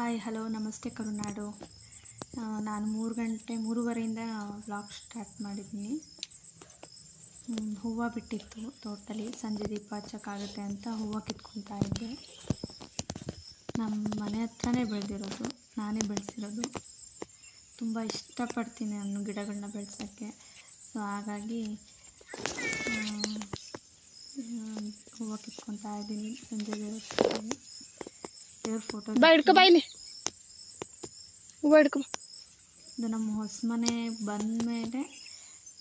Hi, hello, ನಮಸ್ತೆ ಕರುನಾಡು. ನಾನು ಮೂರು ಗಂಟೆ, ಮೂರುವರೆಯಿಂದ ವ್ಲಾಗ್ ಸ್ಟಾರ್ಟ್ ಮಾಡಿದ್ದೀನಿ. ಹೂವು ಬಿಟ್ಟಿತ್ತು ತೋಟದಲ್ಲಿ. ಸಂಜೆ ದೀಪ ಹಚ್ಚಕ್ಕಾಗುತ್ತೆ ಅಂತ ಹೂವು ಕಿತ್ಕೊತಾ ಇದ್ದೆ. ನಮ್ಮ ಮನೆ ಹತ್ರನೇ ಬೆಳೆದಿರೋದು. ನಾನೇ ಬೆಳೆಸಿರೋದು. ತುಂಬ ಇಷ್ಟಪಡ್ತೀನಿ ನಾನು ಗಿಡಗಳನ್ನ ಬೆಳೆಸೋಕ್ಕೆ. ಸೊ ಹಾಗಾಗಿ ಹೂವು ಕಿತ್ಕೊತಾ ಇದ್ದೀನಿ. ಸಂಜೆ ಇದು ನಮ್ಮ ಹೊಸ ಮನೆ ಬಂದ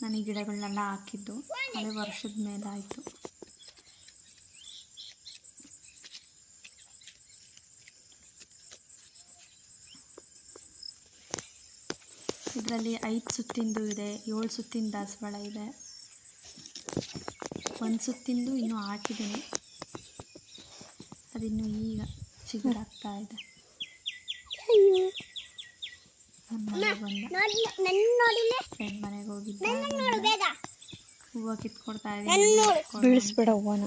ನಾನು ಗಿಡಗಳನ್ನೆಲ್ಲ ಹಾಕಿದ್ದು. ಅದೇ ವರ್ಷದ ಮೇಲೆ ಆಯಿತು. ಇದರಲ್ಲಿ ಐದು ಸುತ್ತಿಂದು ಇದೆ, ಏಳು ಸುತ್ತಿನ ದಾಸವಾಳ ಇದೆ. ಒಂದು ಸುತ್ತಿಂದು ಇನ್ನೂ ಹಾಕಿದ್ದೀನಿ. ಅದಿನ್ನು ಈಗ. ಚಿಗುರಾಗ್ತಾ ಇದೆ ನಮ್ಮ ಮನೆಗೆ ಬಂದ ಫ್ರೆಂಡ್ ಮನೆಗೆ ಹೋಗಿದ್ದ ಹೂವು ಕಿತ್ಕೊಡ್ತಾ ಇದೆ ಬೀಳಿಸ್ಬೇಡ ಹೂವನ.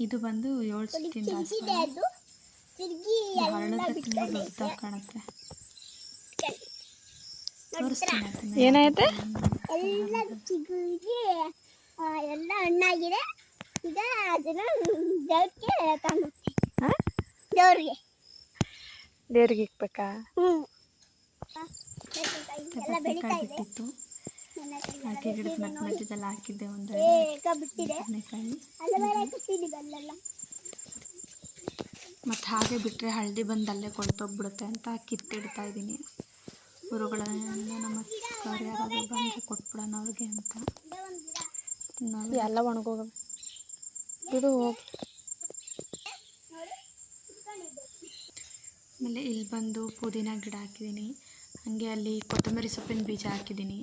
ಇದು ಬಂದು ಏಳು ತುಂಬ ದೊಡ್ಡದಾಗಿ ಕಾಣುತ್ತೆ. ಏನಾಯ್ತೆ ಎಲ್ಲ ಚಿಗುರಿಗೆ ಆ, ಎಲ್ಲ ಹಣ್ಣಾಗಿದೆ. ದೇವ್ರಿಗೆ ದೇವ್ರಿಗೆ. ಇಕ್ಬೇಕಾ? ಹ್ಞೂ ಮತ್ತೆ ಎಲ್ಲ ಬೆಳೀತಾ ಬದನೆಕಾಯಿ ಇದೆ ಹಾಕಿ ಗಿಡದ ಮಧ್ಯ ಮಧ್ಯದಲ್ಲಿ ಹಾಕಿದ್ದೆ ಒಂದು ಮತ್ತು ಹಾಗೆ ಬಿಟ್ಟರೆ ಹಳದಿ ಬಂದು ಅಲ್ಲೇ ಕೊಳ್ತೋಗ್ಬಿಡುತ್ತೆ ಅಂತ ಕಿತ್ತಿಡ್ತಾ ಇದ್ದೀನಿ. ಊರುಗಳನ್ನ ನಮ್ಮ ಯಾರಾದರೂ ಬಂದರೆ ಕೊಟ್ಬಿಡೋಣ ಅವ್ರಿಗೆ ಅಂತ. ನಾವು ಎಲ್ಲ ಒಣಗೋಗ ಬಿಡು ಹೋಗಿ. ಆಮೇಲೆ ಇಲ್ಲಿ ಬಂದು ಪುದೀನ ಗಿಡ ಹಾಕಿದ್ದೀನಿ. ಹಾಗೆ ಅಲ್ಲಿ ಕೊತ್ತಂಬರಿ ಸೊಪ್ಪಿನ ಬೀಜ ಹಾಕಿದ್ದೀನಿ.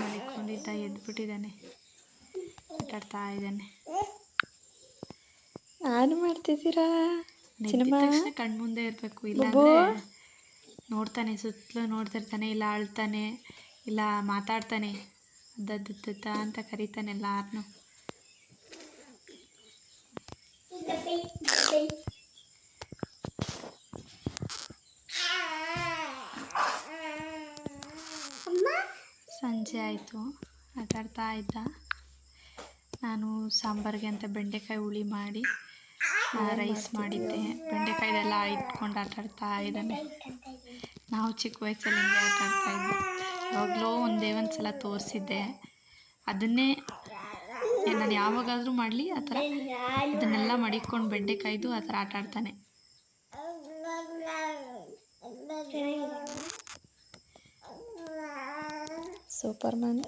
ಮಲಿಕೊಂಡಿದ್ದ ಎದ್ಬಿಟ್ಟಿದ್ದಾನೆ. ಆಟಾಡ್ತಾ ಇದ್ದಾನೆ. ನಾನು ಮಾಡ್ತಿದ್ದೀರಾ? ಸಿನಿಮಾ? ತಕ್ಷಣ ಕಣ್ಮುಂದೆ ಇರಬೇಕು ಇಲ್ಲ ನೋಡ್ತಾನೆ ಸುತ್ತಲೂ ನೋಡ್ತಿರ್ತಾನೆ ಇಲ್ಲ ಅಳ್ತಾನೆ ಇಲ್ಲ ಮಾತಾಡ್ತಾನೆ. ದದ್ದ ಅಂತ ಕರೀತಾನೆ ಎಲ್ಲಾರನು ಸಂಜೆ ಆಯಿತು ಆಟಾಡ್ತಾ ಇದ್ದ. ನಾನು ಸಾಂಬಾರಿಗೆ ಅಂತ ಬೆಂಡೆಕಾಯಿ ಹುಳಿ ಮಾಡಿ ರೈಸ್ ಮಾಡಿದ್ದೆ. ಬೆಂಡೆಕಾಯಿದೆಲ್ಲ ಇಟ್ಕೊಂಡು ಆಟಾಡ್ತಾ ಇದ್ದಾನೆ. ನಾವು ಚಿಕ್ಕ ವಯಸ್ಸಲ್ಲಿ ಹಿಂಗೆ ಆಟಾಡ್ತಾ ಇದ್ದೆ ಯಾವಾಗಲೂ ಒಂದೇ ಒಂದು ಸಲ ತೋರಿಸಿದ್ದೆ. ಅದನ್ನೇ ನಾನು ಯಾವಾಗಾದರೂ ಮಾಡಲಿ ಆ ಥರ ಇದನ್ನೆಲ್ಲ ಮಡಿಕೊಂಡು ಬೆಂಡೆಕಾಯ್ದು ಆ ಥರ ಆಟಾಡ್ತಾನೆ ಸೂಪರ್ ಮ್ಯಾನ್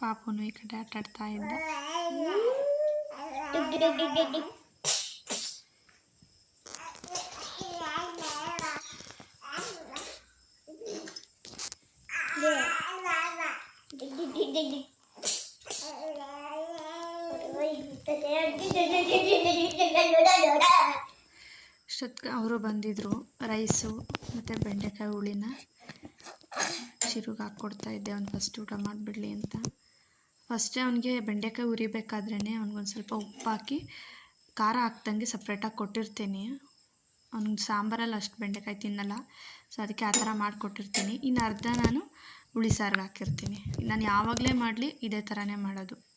ಪಾಪನು ಈ ಕಡೆ ಆಟಾಡ್ತಾ ಇದ್ದ. ಅಷ್ಟೊತ್ತಿಗೆ ಅವರು ಬಂದಿದ್ದರು ರೈಸು ಮತ್ತು ಬೆಂಡೆಕಾಯಿ ಹುಳಿನ. ಚಿರುಗೆ ಹಾಕ್ಕೊಡ್ತಾ ಇದ್ದೆ ಅವ್ನು ಫಸ್ಟ್ ಊಟ ಮಾಡಿಬಿಡ್ಲಿ ಅಂತ. ಫಸ್ಟೇ ಅವನಿಗೆ ಬೆಂಡೆಕಾಯಿ ಉರಿಬೇಕಾದ್ರೇ ಅವ್ನಿಗೊಂದು ಸ್ವಲ್ಪ ಉಪ್ಪು ಹಾಕಿ ಖಾರ ಹಾಕ್ದಂಗೆ ಸಪ್ರೇಟಾಗಿ ಕೊಟ್ಟಿರ್ತೀನಿ. ಅವ್ನಿಗೆ ಸಾಂಬಾರಲ್ಲಿ ಅಷ್ಟು ಬೆಂಡೆಕಾಯಿ ತಿನ್ನಲ್ಲ ಸೊ ಅದಕ್ಕೆ ಆ ಥರ ಮಾಡಿಕೊಟ್ಟಿರ್ತೀನಿ. ಇನ್ನು ಅರ್ಧ ನಾನು ಹುಳಿ ಸಾರಿಗೆ ಹಾಕಿರ್ತೀನಿ. ನಾನು ಯಾವಾಗಲೇ ಮಾಡಲಿ ಇದೇ ಥರನೇ ಮಾಡೋದು.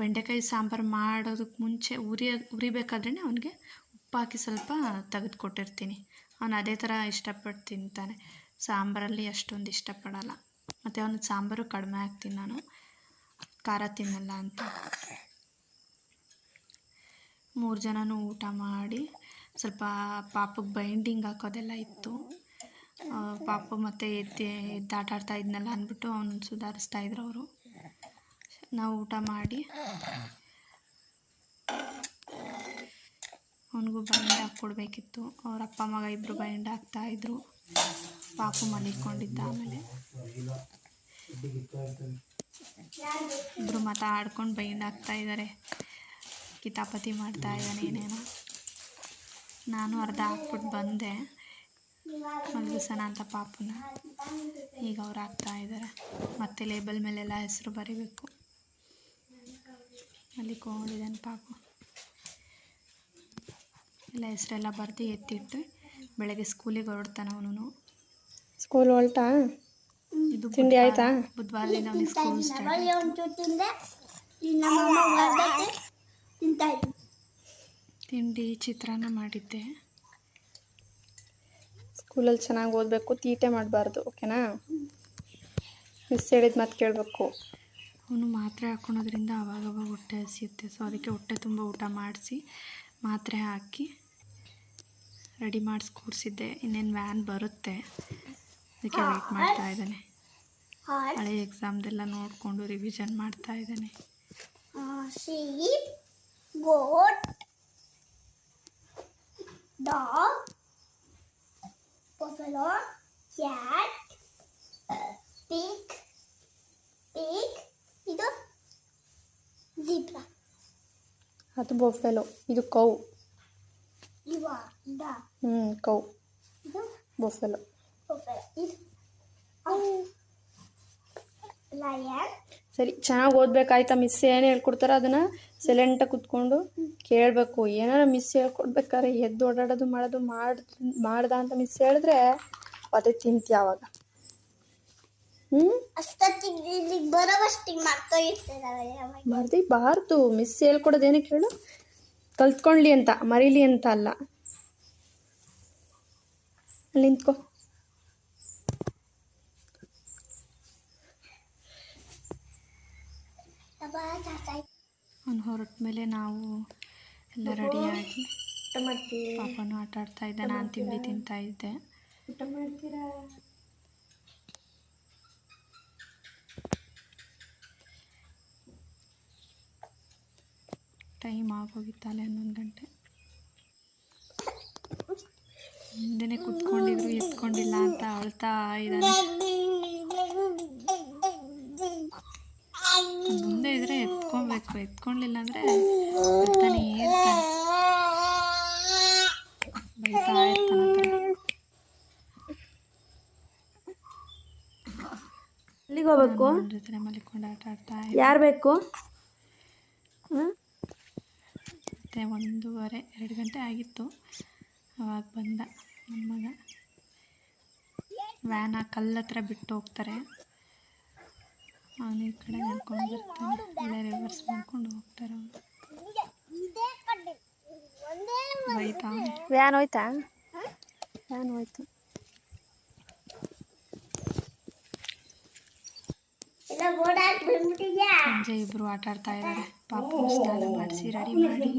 ಬೆಂಡೆಕಾಯಿ ಸಾಂಬಾರು ಮಾಡೋದಕ್ಕೆ ಮುಂಚೆ ಉರಿಯ ಉರಿಬೇಕಾದ್ರೇ ಅವನಿಗೆ ಉಪ್ಪು ಸ್ವಲ್ಪ ತೆಗೆದು ಕೊಟ್ಟಿರ್ತೀನಿ ಅವನು ಅದೇ ಥರ ಇಷ್ಟಪಟ್ಟು ತಿಂತಾನೆ. ಸಾಂಬಾರಲ್ಲಿ ಅಷ್ಟೊಂದು ಇಷ್ಟಪಡಲ್ಲ. ಮತ್ತು ಅವನು ಸಾಂಬಾರು ಕಡಿಮೆ ಹಾಕ್ತೀನಿ ನಾನು. ಖಾರ ತಿನ್ನಲ್ಲ ಅಂತ. ಮೂರು ಜನನೂ ಊಟ ಮಾಡಿ ಸ್ವಲ್ಪ ಪಾಪಕ್ಕೆ ಬೈಂಡಿಂಗ್ ಹಾಕೋದೆಲ್ಲ ಇತ್ತು. ಪಾಪ ಮತ್ತು ಎದ್ದು ಎದ್ದು ಆಟ ಆಡ್ತಾ ಇದ್ನಲ್ಲ ಅಂದ್ಬಿಟ್ಟು ಅವನು ಸುಧಾರಿಸ್ತಾ ಇದ್ರು ಅವರು. ನಾವು ಊಟ ಮಾಡಿ ಅವನಿಗೂ ಬೈಂಡ್ ಹಾಕ್ಕೊಡ್ಬೇಕಿತ್ತು. ಅವ್ರ ಅಪ್ಪ ಮಗ ಇಬ್ಬರು ಬೈಂಡ್ ಹಾಕ್ತಾಯಿದ್ರು ಪಾಪು ಮಲಿಕೊಂಡಿದ್ದ ಆಮೇಲೆ. ಇಬ್ಬರು ಮಾತಾಡ್ಕೊಂಡು ಬೈಂಡ್ ಹಾಕ್ತಾ ಇದ್ದಾರೆ ಕಿತಾಪತಿ ಮಾಡ್ತಾ ಇದ್ದಾನೆ ಏನೇನೋ. ನಾನು ಅರ್ಧ ಹಾಕ್ಬಿಟ್ಟು ಬಂದೆ. ಮಲಗಿಸೋಣ ಅಂತ ಪಾಪುನ. ಈಗ ಅವ್ರು ಹಾಕ್ತಾ ಇದ್ದಾರೆ ಮತ್ತೆ ಲೇಬಲ್ ಮೇಲೆಲ್ಲ ಹೆಸರು ಬರೀಬೇಕು. ಮಲಿಕೊಂಡಿದ್ದಾನೆ ಪಾಪು. ಎಲ್ಲ ಹೆಸರೆಲ್ಲ ಬರೆದು ಎತ್ತಿಟ್ಟು ಬೆಳಗ್ಗೆ ಸ್ಕೂಲಿಗೆ ಹೊರಡ್ತಾನೆ ಅವನು ಸ್ಕೂಲ್ ಹೊರಟಾ? ಇದು ತಿಂಡಿ ಆಯ್ತಾ? ಬುಧವಾರದಿಂದ ಅವನಿಗೆ ಸ್ಕೂಲ್ ಸ್ಟಾರ್ಟ್ ತಿಂಡಿ ಚಿತ್ರಾನ್ನ ಮಾಡಿದ್ದೆ. ಸ್ಕೂಲಲ್ಲಿ ಚೆನ್ನಾಗಿ ಓದಬೇಕು ತೀಟೆ ಮಾಡಬಾರ್ದು ಓಕೆನಾ? ಮಿಸ್ ಹೇಳಿದ ಮಾತು ಕೇಳಬೇಕು. ಅವನು ಮಾತ್ರೆ ಹಾಕೊಳೋದ್ರಿಂದ ಅವಾಗವಾಗ ಹೊಟ್ಟೆ ಹಸಿಯುತ್ತೆ. ಸೊ ಅದಕ್ಕೆ ಹೊಟ್ಟೆ ತುಂಬ ಊಟ ಮಾಡಿಸಿ ಮಾತ್ರೆ ಹಾಕಿ ರೆಡಿ ಮಾಡಿಸಿ ಕೂರಿಸಿದ್ದೆ. ಇನ್ನೇನು ವ್ಯಾನ್ ಬರುತ್ತೆ? ಅದಕ್ಕೆ ವೆಯ್ಟ್ ಮಾಡ್ತಾ ಇದ್ದಾನೆ. ಹಳೆ ಎಕ್ಸಾಮ್ದೆಲ್ಲ ನೋಡಿಕೊಂಡು ರಿವಿಷನ್ ಮಾಡ್ತಾ ಇದ್ದಾನೆ. cat, pig, pig, ಇದು zebra, ಅದು ಬೊಫೆಲೋ. ಇದು ಕೌ. ಹ್ಞೂ ಕೌ. ಬೊಫೆಲೋ. ಸರಿ ಚೆನ್ನಾಗಿ ಓದ್ಬೇಕಾಯ್ತಾ ಮಿಸ್? ಏನು ಹೇಳ್ಕೊಡ್ತಾರೋ ಅದನ್ನು? ಸೈಲೆಂಟಾಗಿ ಕುತ್ಕೊಂಡು ಕೇಳಬೇಕು. ಏನಾರ ಮಿಸ್ ಹೇಳ್ಕೊಡ್ಬೇಕಾದ್ರೆ ಎದ್ದು ಓಡಾಡೋದು ಮಾಡೋದು ಮಾಡ್ ಮಾಡ್ದ ಅಂತ ಮಿಸ್ ಹೇಳಿದ್ರೆ ಅದೇ ತಿಂತೀಯ ಅವಾಗ ಹ್ಞೂ ಅಷ್ಟೊತ್ತಿಗೆ ಇಲ್ಲಿಗೆ ಬರೋವಷ್ಟಿಗೆ ಮಿಸ್ ಹೇಳ್ಕೊಡೋದು ಏನಕ್ಕೆ ಹೇಳು? ಕಲ್ತ್ಕೊಳ್ಳಿ ಅಂತ ಮರೀಲಿ ಅಂತ ಅಲ್ಲ. ಅಲ್ಲಿ ಅವ್ನು ಹೊರಟ್ಮೇಲೆ ಹೊರಟ ಮೇಲೆ ನಾವು ಎಲ್ಲ ರೆಡಿಯಾಗಿ ಪಾಪನು ಆಟ ಆಡ್ತಾ ಇದ್ದ ನಾನು ತಿಂಡಿ ತಿಂತಾ ಇದ್ದೆ. ಊಟ ಮಾಡ್ತೀರಾ? ಟೈಮ್ ಆಗೋಗಿತ್ತಲ್ಲ ಹನ್ನೊಂದು ಗಂಟೆ. ಹಿಂದೆ ಕುತ್ಕೊಂಡಿದ್ರು ಎತ್ಕೊಂಡಿಲ್ಲ ಅಂತ ಅಳ್ತಾ ಇದ್ದಾನೆ ಮುಂದೆ ಇದ್ರೆ ಎತ್ಕೊಬೇಕು ಎತ್ಕೊಂಡಿಲ್ಲ ಅಂದರೆ ಅಳ್ತಾನೆ ಇರ್ತಾನೆ ಬೈತಾ ಇರ್ತಾನೆ. ಎಲ್ಲಿಗೆ ಹೋಗ್ಬೇಕು? ಮಲ್ಕೊಂಡು ಆಟ ಆಡ್ತಾ ಯಾರು ಬೇಕು? ಹಾಂ ಮತ್ತೆ ಒಂದೂವರೆ ಎರಡು ಗಂಟೆ ಆಗಿತ್ತು. ಅವಾಗ ಬಂದ ನಮ್ಮ ಮಗ. ವ್ಯಾನ ಆ ಕಲ್ಲು ಹತ್ರ ಬಿಟ್ಟು ಹೋಗ್ತಾರೆ. ಅವನ ಈ ಕಡೆ ನಡ್ಕೊಂಡು ಬರ್ತಾನೆ. ಒಳ್ಳೆ ರಿವರ್ಸ್ ಮಾಡ್ಕೊಂಡು ಹೋಗ್ತಾರೆ ಅವನು. ಹೋಯ್ತಾ? ಅವ್ನೆ. ವ್ಯಾನ್ ಹೋಯ್ತಾ ವ್ಯಾನ್ ಹೋಯ್ತು. ಸಂಜೆ ಇಬ್ಬರು ಆಟ ಆಡ್ತಾ ಇದ್ದಾರೆ ಪಾಪ ಸ್ನಾನ ಮಾಡಿಸಿ ರೆಡಿ ಮಾಡಿ.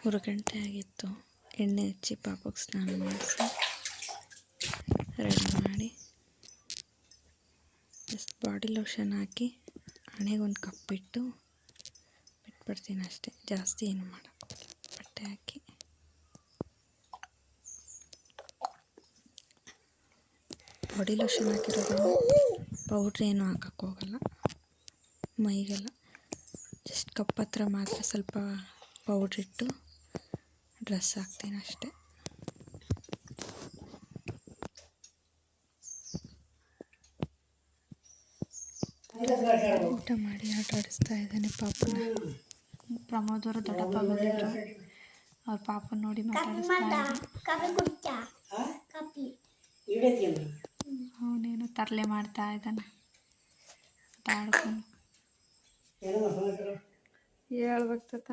ಮೂರು ಗಂಟೆ ಆಗಿತ್ತು. ಎಣ್ಣೆ ಹಚ್ಚಿ ಪಾಪಕ್ಕೆ ಸ್ನಾನ ಮಾಡಿಸಿ ರೆಡಿ ಮಾಡಿ. ಜಸ್ಟ್ ಬಾಡಿ ಲೋಷನ್ ಹಾಕಿ ಹಣೆಗೊಂದು ಕಪ್ಪಿಟ್ಟು ಬಿಟ್ಬಿಡ್ತೀನಿ ಅಷ್ಟೇ. ಜಾಸ್ತಿ ಏನು ಮಾಡೋಕ್ಕೆ ಬಟ್ಟೆ ಹಾಕಿ. ಬಾಡಿ ಲೋಷನ್ ಹಾಕಿರೋದು. ಪೌಡ್ರ್ ಏನು ಹಾಕಕ್ಕೆ ಹೋಗಲ್ಲ. ಮೈಗೆಲ್ಲ ಜಸ್ಟ್ ಕಪ್ ಹತ್ರ ಮಾತ್ರ ಸ್ವಲ್ಪ ಪೌಡ್ರ್ ಇಟ್ಟು ಡ್ರೆಸ್ ಹಾಕ್ತೀನಿ ಅಷ್ಟೇ. ಊಟ ಮಾಡಿ ಆಟ ಆಡಿಸ್ತಾ ಇದ್ದಾನೆ ಪಾಪನ. ಪ್ರಮೋದ್ ಅವರು ದೊಡ್ಡಪ್ಪ ಬಂದಿದ್ರು. ಅವ್ರ ಪಾಪನ ನೋಡಿ ಮಾತಾಡಿಸ್ತಾ ತರಲೆ ಮಾಡ್ತಾ ಇದ್ದಾನೆ. ಆಡ್ಕೊಂಡು ಹೇಳ್ಬೇಕು ತಾತ.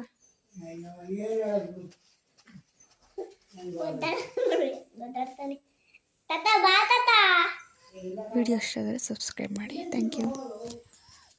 ವಿಡಿಯೋ ಇಷ್ಟ ಆದರೆ ಸಬ್ಸ್ಕ್ರೈಬ್ ಮಾಡಿ. Thank you